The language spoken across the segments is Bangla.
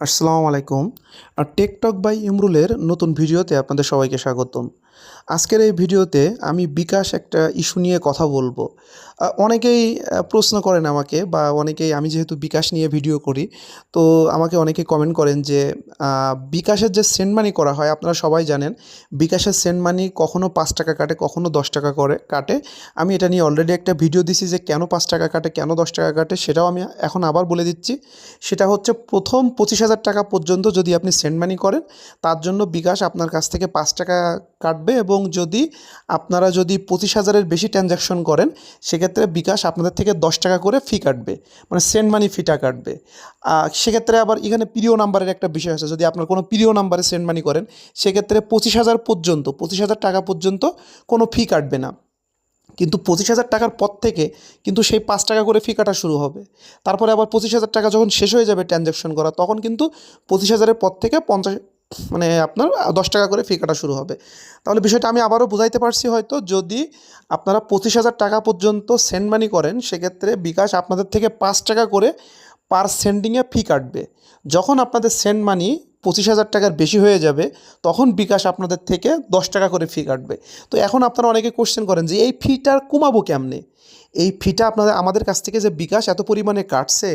আসসালামু আলাইকুম। আর টেকটক বাই ইমরুলের নতুন ভিডিওতে আপনাদের সবাইকে স্বাগতম। আজকের এই ভিডিওতে আমি বিকাশ একটা ইস্যু নিয়ে কথা বলব। অনেকেই প্রশ্ন করেন আমাকে বা অনেকেই, আমি যেহেতু বিকাশ নিয়ে ভিডিও করি, তো আমাকে অনেকে কমেন্ট করেন যে বিকাশের যে সেন্ড মানি করা হয়, আপনারা সবাই জানেন, বিকাশের সেন্ড মানি কখনো পাঁচ টাকা কাটে, কখনো দশ টাকা করে, কাটে। আমি এটা নিয়ে অলরেডি একটা ভিডিও দিছি যে, কেন পাঁচ টাকা কাটে, কেন দশ টাকা কাটে, সেটাও আমি এখন আবার বলে দিচ্ছি। সেটা হচ্ছে প্রথম পঁচিশ হাজার টাকা পর্যন্ত যদি আপনি সেন্ড মানি করেন, তার জন্য বিকাশ আপনার কাছ থেকে পাঁচ টাকা কাটবে এবং যদি আপনারা যদি পঁচিশ হাজারের বেশি ট্রানজ্যাকশন করেন, সেক্ষেত্রে বিকাশ আপনাদের থেকে দশ টাকা করে ফি কাটবে মানে সেন্ড মানি ফিটা কাটবে। সেক্ষেত্রে আবার এখানে প্রিয় নাম্বারের একটা বিষয় আছে, যদি আপনার কোনো প্রিয় নাম্বারে সেন্ড মানি করেন, সেক্ষেত্রে পঁচিশ হাজার পর্যন্ত, পঁচিশ হাজার টাকা পর্যন্ত কোনো ফি কাটবে না। কিন্তু পঁচিশ হাজার টাকার পর থেকে কিন্তু সেই পাঁচ টাকা করে ফি কাটা শুরু হবে। তারপরে আবার পঁচিশ হাজার টাকা যখন শেষ হয়ে যাবে ট্রানজ্যাকশন করা, তখন কিন্তু পঁচিশ হাজারের পর থেকে পঞ্চাশ মানে আপনার দশ টাকা করে ফি কাটা শুরু হবে। তাহলে বিষয়টা আমি আবারও বুঝাইতে পারছি হয়তো, যদি আপনারা পঁচিশ হাজার টাকা পর্যন্ত সেন্ড মানি করেন, সেক্ষেত্রে বিকাশ আপনাদের থেকে পাঁচ টাকা করে পার সেন্ডিংয়ে ফি কাটবে। যখন আপনাদের সেন্ড মানি পঁচিশ হাজার টাকার বেশি হয়ে যাবে, তখন বিকাশ আপনাদের থেকে দশ টাকা করে ফি কাটবে। তো এখন আপনারা অনেকে কোশ্চেন করেন যে, এই ফিটা কমাবো কেমনে? এই ফিটা আপনাদের, আমাদের কাছ থেকে যে বিকাশ এত পরিমাণে কাটছে,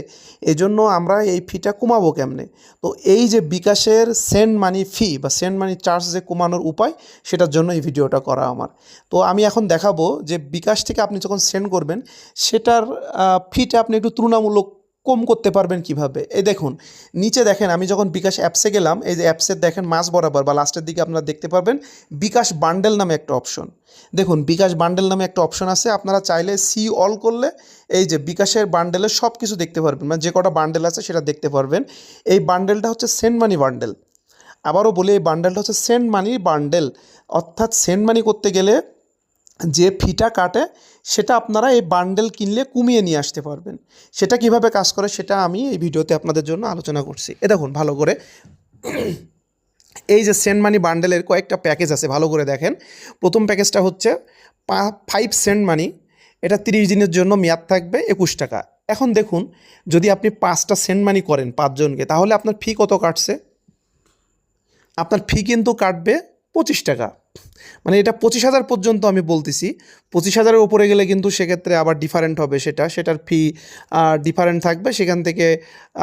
এজন্য আমরা এই ফিটা কমাবো কেমনে? তো এই যে বিকাশের সেন্ড মানি ফি বা সেন্ড মানি চার্জ যে কমানোর উপায়, সেটার জন্য এই ভিডিওটা করা আমার। তো আমি এখন দেখাবো যে বিকাশ থেকে আপনি যখন সেন্ড করবেন, সেটার ফিটা আপনি একটু তুলনামূলক কম করতে পারবেন কীভাবে? এই দেখুন, নিচে দেখেন, আমি যখন বিকাশ অ্যাপসে গেলাম, এই যে অ্যাপসের দেখেন মাঝ বরাবর বা লাস্টের দিকে আপনারা দেখতে পারবেন, বিকাশ বান্ডেল নামে একটা অপশন। দেখুন, বিকাশ বান্ডেল নামে একটা অপশন আছে, আপনারা চাইলে সি অল করলে এই যে বিকাশের বান্ডেলের সব কিছু দেখতে পারবেন মানে যে কটা বান্ডেল আছে সেটা দেখতে পারবেন। এই বান্ডেলটা হচ্ছে সেন্ট মানি বান্ডেল। আবারও বলি, এই বান্ডেলটা হচ্ছে সেন্ট মানি বান্ডেল। অর্থাৎ সেন্ট মানি করতে গেলে যে ফিটা কাটে, সেটা আপনারা এই বান্ডেল কিনলে কমিয়ে নিয়ে আসতে পারবেন। সেটা কীভাবে কাজ করে, সেটা আমি এই ভিডিওতে আপনাদের জন্য আলোচনা করছি। এ দেখুন, ভালো করে। এই যে সেন্ট মানি বান্ডেলের কয়েকটা প্যাকেজ আছে, ভালো করে দেখেন। প্রথম প্যাকেজটা হচ্ছে ফাইভ সেন্ট মানি। এটা তিরিশ দিনের জন্য মেয়াদ থাকবে, একুশ টাকা। এখন দেখুন, যদি আপনি পাঁচটা সেন্ট মানি করেন পাঁচজনকে, তাহলে আপনার ফি কত কাটছে? আপনার ফি কিন্তু কাটবে পঁচিশ টাকা। মানে এটা পঁচিশ হাজার পর্যন্ত আমি বলতেছি। পঁচিশ হাজারের উপরে গেলে কিন্তু সেক্ষেত্রে আবার ডিফারেন্ট হবে সেটা। সেটার ফি ডিফারেন্ট থাকবে। সেখান থেকে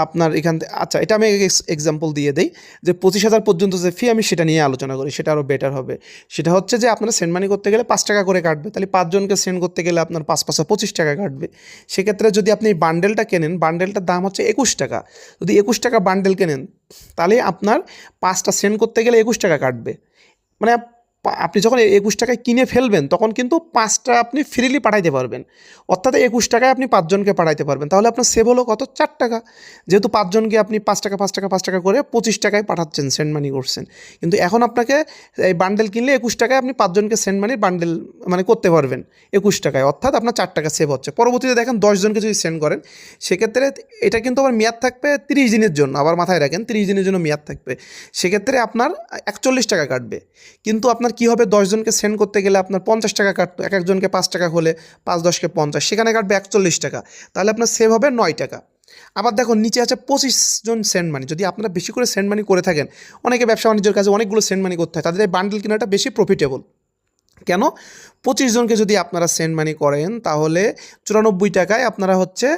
আপনার এখান থেকে আচ্ছা এটা আমি এক্সাম্পল দিয়ে দিই যে পঁচিশ হাজার পর্যন্ত যে ফি আমি সেটা নিয়ে আলোচনা করি, সেটা আরও বেটার হবে। সেটা হচ্ছে যে আপনারা সেন্ড মানি করতে গেলে পাঁচ টাকা করে কাটবে। তাহলে পাঁচজনকে সেন্ড করতে গেলে আপনার পাঁচ পাঁচশো পঁচিশ টাকা কাটবে। সেক্ষেত্রে যদি আপনি বান্ডেলটা কেনেন বান্ডেলটার দাম হচ্ছে একুশ টাকা। যদি একুশ টাকা বান্ডেল কেনেন, তাহলে আপনার পাঁচটা সেন্ড করতে গেলে একুশ টাকা কাটবে। মানে আপনি যখন একুশ টাকায় কিনে ফেলবেন, তখন কিন্তু পাঁচটা আপনি ফ্রিলি পাঠাইতে পারবেন। অর্থাৎ একুশ টাকায় আপনি পাঁচজনকে পাঠাইতে পারবেন। তাহলে আপনার সেভ হলো কত? চার টাকা। যেহেতু পাঁচজনকে আপনি পাঁচ টাকা পাঁচ টাকা পাঁচ টাকা করে পঁচিশ টাকায় পাঠাচ্ছেন সেন্ড মানি করছেন। কিন্তু এখন আপনাকে এই বান্ডেল কিনলে একুশ টাকায় আপনি পাঁচজনকে সেন্ড মানি বান্ডেল মানে করতে পারবেন একুশ টাকায়। অর্থাৎ আপনার চার টাকা সেভ হচ্ছে। পরবর্তীতে দেখেন দশজনকে যদি সেন্ড করেন, সেক্ষেত্রে এটা কিন্তু আবার মেয়াদ থাকবে তিরিশ দিনের জন্য। আবার মাথায় রাখেন, তিরিশ দিনের জন্য মেয়াদ থাকবে। সেক্ষেত্রে আপনার একচল্লিশ টাকা কাটবে। কিন্তু আপনার কী হবে? দশজনকে সেন্ড করতে গেলে আপনার পঞ্চাশ টাকা কাটতো। এক একজনকে পাঁচ টাকা হলে পাঁচ দশকে পঞ্চাশ। সেখানে কাটবে একচল্লিশ টাকা। তাহলে আপনার সেভ হবে নয় টাকা। আবার দেখুন নিচে আছে পঁচিশ জন সেন্ড মানি যদি আপনারা বেশি করে সেন্ড মানি করে থাকেন, অনেকে ব্যবসা বাণিজ্যের কাছে অনেকগুলো সেন্ড মানি করতে হয়। তাদের এই বান্ডেল কেনাটা বেশি প্রফিটেবল কেন? পঁচিশ জনকে যদি আপনারা সেন্ড মানি করেন, তাহলে চুরানব্বই টাকায় আপনারা হচ্ছে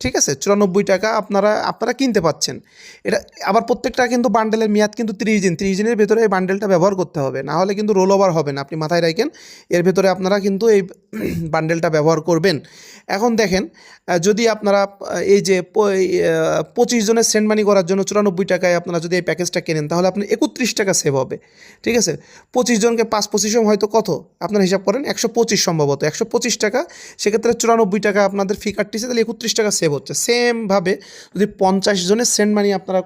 ঠিক আছে? চুরানব্বই টাকা আপনারা আপনারা কিনতে পাচ্ছেন। এটা, আবার প্রত্যেকটা কিন্তু বান্ডেলের মেয়াদ কিন্তু তিরিশ দিন। তিরিশ দিনের ভেতরে এই বান্ডেলটা ব্যবহার করতে হবে। না হলে কিন্তু রোল ওভার হবে না। আপনি মাথায় রাখেন, এর ভেতরে আপনারা কিন্তু এই বান্ডেলটা ব্যবহার করবেন। এখন দেখেন যদি আপনারা এই যে পঁচিশ জনের সেন্ড মানি করার জন্য চুরানব্বই টাকায় আপনারা যদি এই প্যাকেজটা কেনেন, তাহলে আপনার একত্রিশ টাকা সেভ হবে। ঠিক আছে? পঁচিশ জনকে পাঁচ পঁচিশম হয়তো কত? আপনার হিসাব করেন, একশো পঁচিশ সম্ভবত। একশো পঁচিশ টাকা, সেক্ষেত্রে চুরানব্বই টাকা আপনাদের ফি কাটতেছে, তাহলে একত্রিশ টাকা সেভ হচ্ছে সেমভাবে যদি পঞ্চাশ জনের সেন্ড মানি আপনারা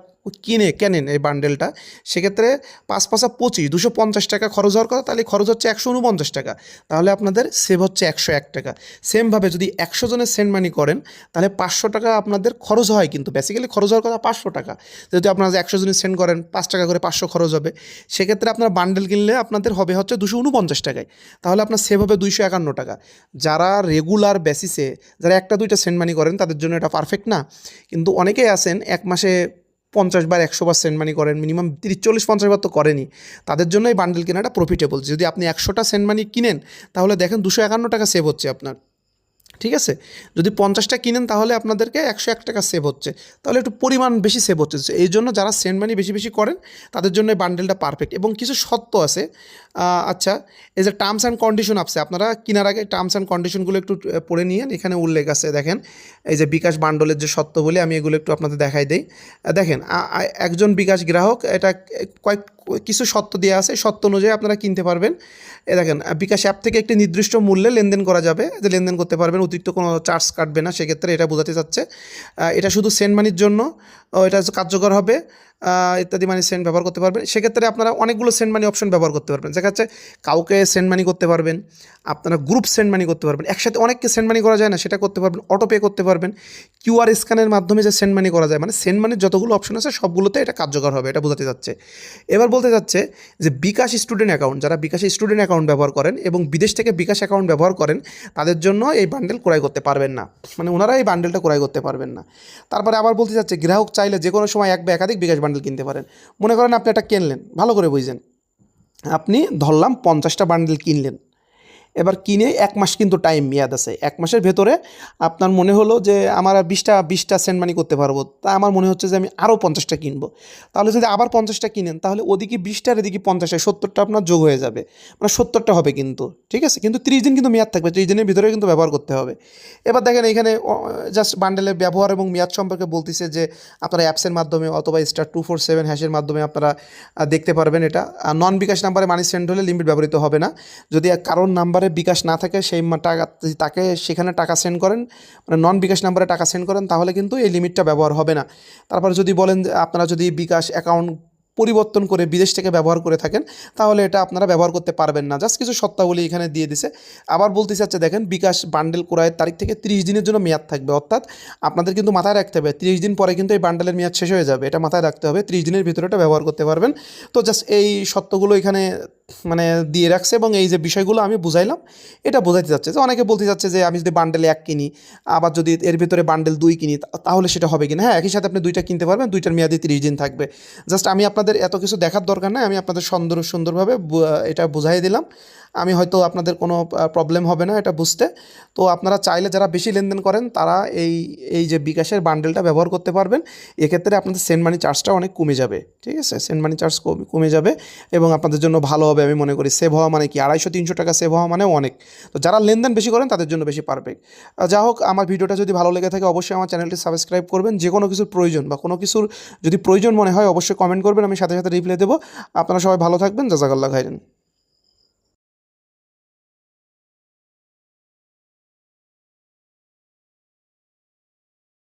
কিনে কেনেন এই বান্ডেলটা সেক্ষেত্রে পাঁচ পাঁচা পঁচিশ, দুশো পঞ্চাশ টাকা খরচ হওয়ার কথা, তাহলে খরচ হচ্ছে একশো উনপঞ্চাশ টাকা। তাহলে আপনাদের সেভ হচ্ছে একশো এক টাকা। সেমভাবে যদি একশো জনের সেন্ড মানি করেন, তাহলে পাঁচশো টাকা আপনাদের খরচ হয় কিন্তু বেসিক্যালি খরচ হওয়ার কথা পাঁচশো টাকা। যদি আপনারা একশো জনের সেন্ড করেন, পাঁচ টাকা করে পাঁচশো খরচ হবে, সেক্ষেত্রে আপনার বান্ডেল কিনলে আপনাদের হবে হচ্ছে দুশো উনপঞ্চাশ টাকায়। তাহলে আপনার সেভ হবে দুইশো একান্ন টাকা। যারা রেগুলার বেসিসে যারা একটা দুইটা সেন্ড মানি করেন, তাদের জন্য এটা পারফেক্ট না। কিন্তু অনেকেই আছেন, এক মাসে পঞ্চাশ বার একশো বার সেন্ড মানি করেন মিনিমাম তিরিশ চল্লিশ পঞ্চাশ বার তো করেনি। তাদের জন্য এই বান্ডেল কেনাটা প্রফিটেবল যদি আপনি একশোটা সেন্ড মানি কিনেন, তাহলে দেখেন দুশো একান্ন টাকা সেভ হচ্ছে আপনার। ঠিক আছে? যদি পঞ্চাশটা কিনেন তাহলে আপনাদেরকে একশো এক টাকা সেভ হচ্ছে। তাহলে একটু পরিমাণ বেশি সেভ হচ্ছে। এই জন্য যারা সেন্ড মানি বেশি বেশি করেন, তাদের জন্য বান্ডেলটা পারফেক্ট এবং কিছু সত্য আছে আচ্ছা এই যে টার্মস অ্যান্ড কন্ডিশন আছে, আপনারা কেনার আগে টার্মস অ্যান্ড কন্ডিশনগুলো একটু পড়ে নিয়েন। এখানে উল্লেখ আছে, দেখেন, এই যে বিকাশ বান্ডলের যে সত্য বলে আমি এগুলো একটু আপনাদের দেখাই দিই। দেখেন একজন বিকাশ গ্রাহক, এটা কয়েক কিছু সত্য দেওয়া আছে। সত্য অনুযায়ী আপনারা কিনতে পারবেন। এ দেখেন বিকাশ অ্যাপ থেকে একটি নির্দিষ্ট মূল্যে লেনদেন করা যাবে। যে লেনদেন করতে পারবেন, অতিরিক্ত কোনো চার্জ কাটবে না। সেক্ষেত্রে এটা বোঝাতে চাচ্ছে। এটা শুধু সেন্ট মানির জন্য এটা কার্যকর হবে। ইত্যাদি মানি সেন্ড ব্যবহার করতে পারবেন। সেক্ষেত্রে আপনারা অনেকগুলো সেন্ড মানি অপশন ব্যবহার করতে পারবেন। দেখা যাচ্ছে কাউকে সেন্ড মানি করতে পারবেন, আপনারা গ্রুপ সেন্ড মানি করতে পারবেন। একসাথে অনেককে সেন্ড মানি করা যায় না, সেটা করতে পারবেন অটো পে করতে পারবেন। কিউআর স্ক্যানের মাধ্যমে যে সেন্ড মানি করা যায় মানে সেন্ড মানির যতগুলো অপশন আছে, সবগুলোতে এটা কার্যকর হবে, এটা বোঝাতে যাচ্ছে। এবার বলতে যাচ্ছে যে বিকাশ স্টুডেন্ট অ্যাকাউন্ট যারা বিকাশ স্টুডেন্ট অ্যাকাউন্ট ব্যবহার করেন এবং বিদেশ থেকে বিকাশ অ্যাকাউন্ট ব্যবহার করেন, তাদের জন্য এই বান্ডেল ক্রয় করতে পারবেন না। মানে ওনারা এই বান্ডেলটা ক্রয় করতে পারবেন না। তারপরে আবার বলতে যাচ্ছে, গ্রাহক চাইলে যে কোনো সময় এক বা একাধিক বিকাশ কিনতে পারেন। মনে করেন আপনি একটা কিনলেন, ভালো করে বুঝছেন আপনি ধরলাম পঞ্চাশটা বান্ডেল কিনলেন। এবার কিনে এক মাস কিন্তু টাইম মেয়াদ আছে। এক মাসের ভেতরে আপনার মনে হলো যে আমার বিশটা বিশটা সেন্ট মানি করতে পারব। তা আমার মনে হচ্ছে যে আমি আরও পঞ্চাশটা কিনবো। তাহলে যদি আবার পঞ্চাশটা কিনেন, তাহলে ওদিকে বিশটার এদিকে পঞ্চাশটা, সত্তরটা আপনার যোগ হয়ে যাবে। মানে সত্তরটা হবে কিন্তু, ঠিক আছে? কিন্তু ত্রিশ দিন কিন্তু মেয়াদ থাকবে, ত্রিশ দিনের ভিতরে কিন্তু ব্যবহার করতে হবে। এবার দেখেন এখানে জাস্ট বান্ডেলের ব্যবহার এবং মেয়াদ সম্পর্কে বলতেছে যে আপনারা অ্যাপসের মাধ্যমে অথবা স্টার টু ফোর সেভেন হ্যাশের মাধ্যমে আপনারা দেখতে পারবেন এটা। নন বিকাশ নাম্বারে মানি সেন্ড হলে লিমিট ব্যবহৃত হবে না। যদি কারোর নাম্বারে বিকাশ না থাকে, সেই টাকা, তাকে সেখানে টাকা সেন্ড করেন মানে নন বিকাশ নাম্বারে টাকা সেন্ড করেন, তাহলে কিন্তু এই লিমিটটা ব্যবহার হবে না। তারপরে যদি বলেন আপনারা যদি বিকাশ অ্যাকাউন্ট পরিবর্তন করে বিদেশ থেকে ব্যবহার করে থাকেন, তাহলে এটা আপনারা ব্যবহার করতে পারবেন না। জাস্ট কিছু সত্তাবলী এখানে দিয়ে দিছে। আবার বলতে চাচ্ছে, দেখেন বিকাশ বান্ডেল ক্রয়ের তারিখ থেকে তিরিশ দিনের জন্য মেয়াদ থাকবে, অর্থাৎ আপনাদের কিন্তু মাথায় রাখতে হবে, তিরিশ দিন পরে কিন্তু এই বান্ডেলের মেয়াদ শেষ হয়ে যাবে, এটা মাথায় রাখতে হবে, তিরিশ দিনের ভিতরে এটা ব্যবহার করতে পারবেন। তো জাস্ট এই সত্যগুলো এখানে মানে দিয়ে রাখছে এবং এই যে বিষয়গুলো আমি বুঝাইলাম, এটা বোঝাইতে যাচ্ছে যে অনেকে বলতে যাচ্ছে যে আমি যদি বান্ডেল এক কিনি, আবার যদি এর ভিতরে বান্ডেল দুই কিনি তাহলে সেটা হবে কিনা? হ্যাঁ একই সাথে আপনি দুইটা কিনতে পারবেন, দুইটার মেয়াদি তিরিশ দিন থাকবে। জাস্ট আমি আপনাদের এত কিছু দেখার দরকার নাই, আমি আপনাদের সুন্দর, সুন্দরভাবে এটা বুঝাই দিলাম। আমি হয়তো আপনাদের কোনো প্রবলেম হবে না এটা বুঝতে। তো আপনারা চাইলে যারা বেশি লেনদেন করেন, তারা এই এই যে বিকাশের বান্ডেলটা ব্যবহার করতে পারবেন। এক্ষেত্রে আপনাদের সেন্ট মানি চার্জটা অনেক কমে যাবে, ঠিক আছে? সেন্ট মানি চার্জ কমে যাবে এবং আপনাদের জন্য ভালো হবে। আমি মনে করি সেভ হওয়া মানে কি? আড়াইশো, তিনশো টাকা সেভ হওয়া মানেও অনেক। তো যারা লেনদেন বেশি করেন, তাদের জন্য বেশি পারফেক্ট যা হোক, আমার ভিডিওটা যদি ভালো লেগে থাকে, অবশ্যই আমার চ্যানেলটি সাবস্ক্রাইব করবেন। যে কোনো কিছুর প্রয়োজন বা কোনো কিছুর যদি প্রয়োজন মনে হয়, অবশ্যই কমেন্ট করবেন, আমি সাথে সাথে রিপ্লাই দেবো। আপনারা সবাই ভালো থাকবেন। জাজাকাল্লা খাইরেন।